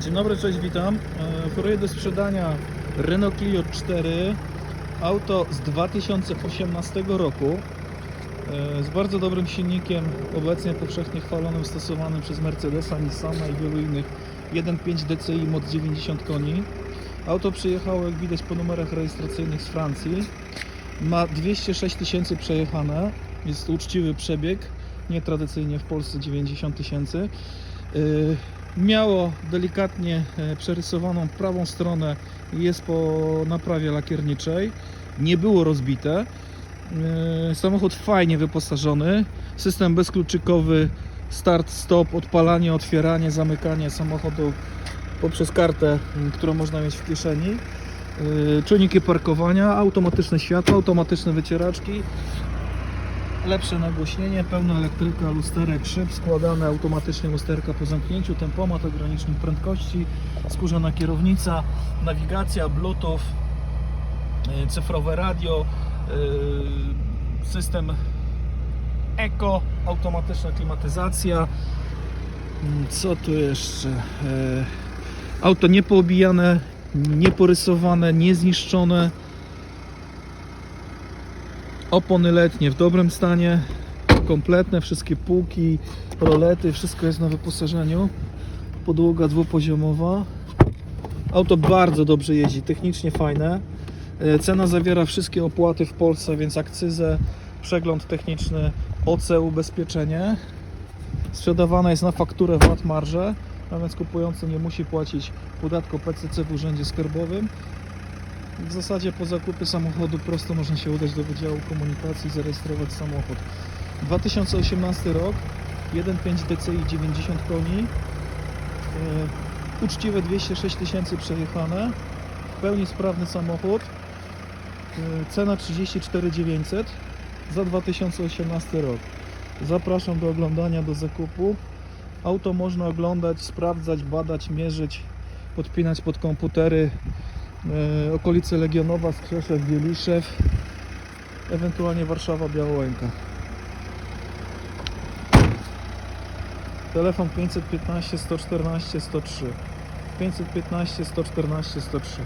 Dzień dobry, cześć, witam. E, Oferuję do sprzedania Renault Clio 4. Auto z 2018 roku. e, Z bardzo dobrym silnikiem, obecnie powszechnie chwalonym, stosowanym przez Mercedesa, Nissana i wielu innych 1.5 DCI moc 90 koni. Auto przyjechało, jak widać, po numerach rejestracyjnych z Francji. Ma 206 tysięcy przejechane. Jest uczciwy przebieg. Nie tradycyjnie w Polsce 90 tysięcy. Yy, Miało delikatnie e, przerysowaną prawą stronę, jest po naprawie lakierniczej. Nie było rozbite. Yy, Samochód fajnie wyposażony. System bezkluczykowy, start, stop, odpalanie, otwieranie, zamykanie samochodu poprzez kartę, m, którą można mieć w kieszeni. Czujniki parkowania, automatyczne światła, automatyczne wycieraczki, lepsze nagłośnienie, pełna elektryka, lusterek, szyb, składane automatycznie lusterka po zamknięciu, tempomat, ogranicznik prędkości, skórzana kierownica, nawigacja, bluetooth, yy, cyfrowe radio, yy, system Eco, automatyczna klimatyzacja. Mm, Co tu jeszcze? Yy, Auto niepoobijane, nieporysowane, niezniszczone. Opony letnie w dobrym stanie, kompletne, wszystkie półki, rolety, wszystko jest na wyposażeniu. Podłoga dwupoziomowa. Auto bardzo dobrze jeździ, technicznie fajne. E, Cena zawiera wszystkie opłaty w Polsce, więc akcyzę, przegląd techniczny, OC, ubezpieczenie. Sprzedawana jest na fakturę VAT marżę, a więc kupujący nie musi płacić podatku PCC w urzędzie skarbowym. W zasadzie po zakupie samochodu prosto można się udać do Wydziału Komunikacji i zarejestrować samochód. 2018 rok, 1.5 DCI 90 koni, e, uczciwe 206 tysięcy przejechane, w pełni sprawny samochód, e, cena 34 900 za 2018 rok. Zapraszam do oglądania, do zakupu. Auto można oglądać, sprawdzać, badać, mierzyć, podpinać pod komputery okolice Legionowa, Skrzeszew, Wieliszew, ewentualnie Warszawa, Białołęka. Telefon 515 114 103 515 114 103